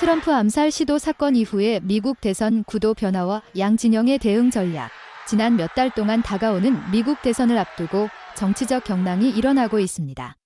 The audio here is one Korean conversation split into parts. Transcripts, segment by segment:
트럼프 암살 시도 사건 이후에 미국 대선 구도 변화와 양 진영의 대응 전략. 지난 몇 달 동안 다가오는 미국 대선을 앞두고 정치적 경랑이 일어나고 있습니다.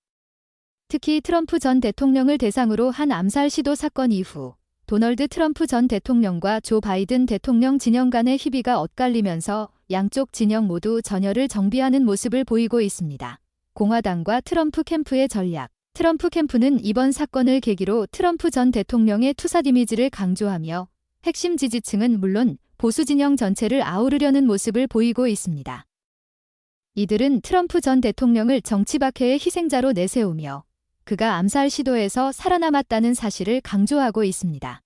특히 트럼프 전 대통령을 대상으로 한 암살 시도 사건 이후 도널드 트럼프 전 대통령과 조 바이든 대통령 진영 간의 희비가 엇갈리면서 양쪽 진영 모두 전열을 정비하는 모습을 보이고 있습니다. 공화당과 트럼프 캠프의 전략. 트럼프 캠프는 이번 사건을 계기로 트럼프 전 대통령의 투사 이미지를 강조하며 핵심 지지층은 물론 보수 진영 전체를 아우르려는 모습을 보이고 있습니다. 이들은 트럼프 전 대통령을 정치 박해의 희생자로 내세우며 그가 암살 시도에서 살아남았다는 사실을 강조하고 있습니다.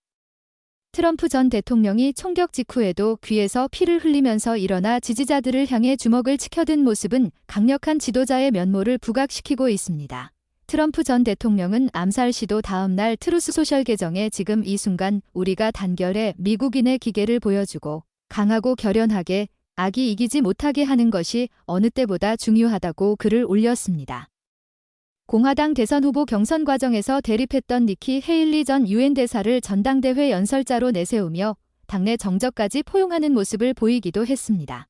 트럼프 전 대통령이 총격 직후에도 귀에서 피를 흘리면서 일어나 지지자들을 향해 주먹을 치켜든 모습은 강력한 지도자의 면모를 부각시키고 있습니다. 트럼프 전 대통령은 암살 시도 다음 날 트루스 소셜 계정에 지금 이 순간 우리가 단결해 미국인의 기계를 보여주고 강하고 결연하게 악이 이기지 못하게 하는 것이 어느 때보다 중요하다고 글을 올렸습니다. 공화당 대선 후보 경선 과정에서 대립했던 니키 헤일리 전 유엔 대사를 전당대회 연설자로 내세우며 당내 정적까지 포용하는 모습을 보이기도 했습니다.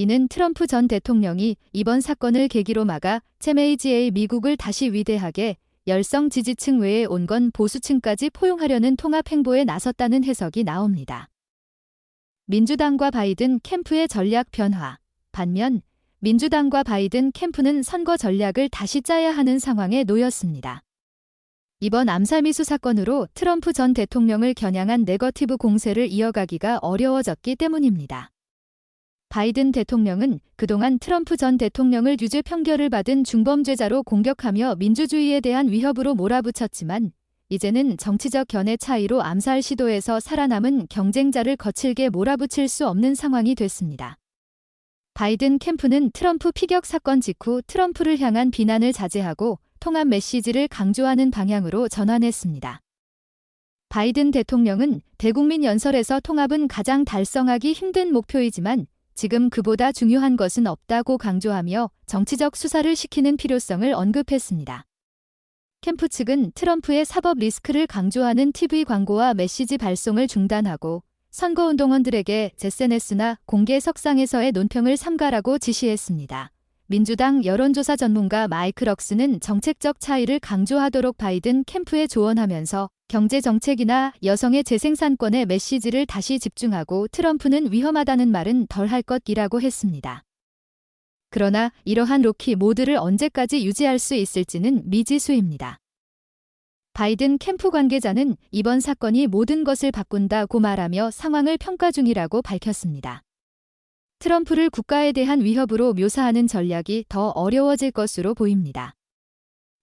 이는 트럼프 전 대통령이 이번 사건을 계기로 막아 체메이지의 미국을 다시 위대하게 열성 지지층 외에 온건 보수층까지 포용하려는 통합 행보에 나섰다는 해석이 나옵니다. 민주당과 바이든 캠프의 전략 변화. 반면 민주당과 바이든 캠프는 선거 전략을 다시 짜야 하는 상황에 놓였습니다. 이번 암살미수 사건으로 트럼프 전 대통령을 겨냥한 네거티브 공세를 이어가기가 어려워졌기 때문입니다. 바이든 대통령은 그동안 트럼프 전 대통령을 유죄 판결을 받은 중범죄자로 공격하며 민주주의에 대한 위협으로 몰아붙였지만 이제는 정치적 견해 차이로 암살 시도에서 살아남은 경쟁자를 거칠게 몰아붙일 수 없는 상황이 됐습니다. 바이든 캠프는 트럼프 피격 사건 직후 트럼프를 향한 비난을 자제하고 통합 메시지를 강조하는 방향으로 전환했습니다. 바이든 대통령은 대국민 연설에서 통합은 가장 달성하기 힘든 목표이지만 지금 그보다 중요한 것은 없다고 강조하며 정치적 수사를 시키는 필요성을 언급했습니다. 캠프 측은 트럼프의 사법 리스크를 강조하는 TV 광고와 메시지 발송을 중단하고 선거운동원들에게 SNS나 공개 석상에서의 논평을 삼가라고 지시했습니다. 민주당 여론조사 전문가 마이크 럭스는 정책적 차이를 강조하도록 바이든 캠프에 조언하면서 경제 정책이나 여성의 재생산권의 메시지를 다시 집중하고 트럼프는 위험하다는 말은 덜 할 것이라고 했습니다. 그러나 이러한 로키 모드를 언제까지 유지할 수 있을지는 미지수입니다. 바이든 캠프 관계자는 이번 사건이 모든 것을 바꾼다고 말하며 상황을 평가 중이라고 밝혔습니다. 트럼프를 국가에 대한 위협으로 묘사하는 전략이 더 어려워질 것으로 보입니다.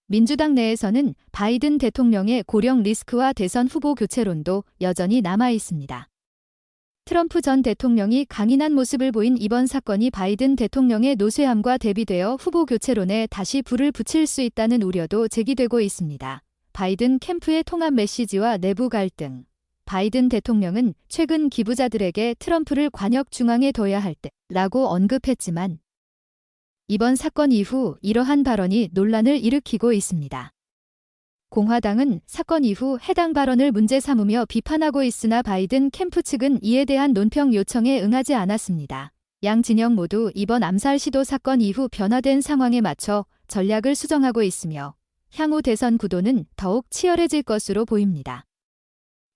민주당 내에서는 바이든 대통령의 고령 리스크와 대선 후보 교체론도 여전히 남아 있습니다. 트럼프 전 대통령이 강인한 모습을 보인 이번 사건이 바이든 대통령의 노쇠함과 대비되어 후보 교체론에 다시 불을 붙일 수 있다는 우려도 제기되고 있습니다. 바이든 캠프의 통합 메시지와 내부 갈등. 바이든 대통령은 최근 기부자들에게 트럼프를 관역 중앙에 둬야 할 때라고 언급했지만 이번 사건 이후 이러한 발언이 논란을 일으키고 있습니다. 공화당은 사건 이후 해당 발언을 문제 삼으며 비판하고 있으나 바이든 캠프 측은 이에 대한 논평 요청에 응하지 않았습니다. 양 진영 모두 이번 암살 시도 사건 이후 변화된 상황에 맞춰 전략을 수정하고 있으며 향후 대선 구도는 더욱 치열해질 것으로 보입니다.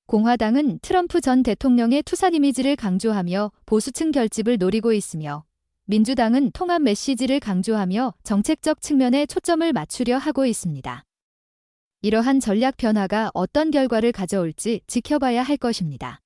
공화당은 트럼프 전 대통령의 투사 이미지를 강조하며 보수층 결집을 노리고 있으며 민주당은 통합 메시지를 강조하며 정책적 측면에 초점을 맞추려 하고 있습니다. 이러한 전략 변화가 어떤 결과를 가져올지 지켜봐야 할 것입니다.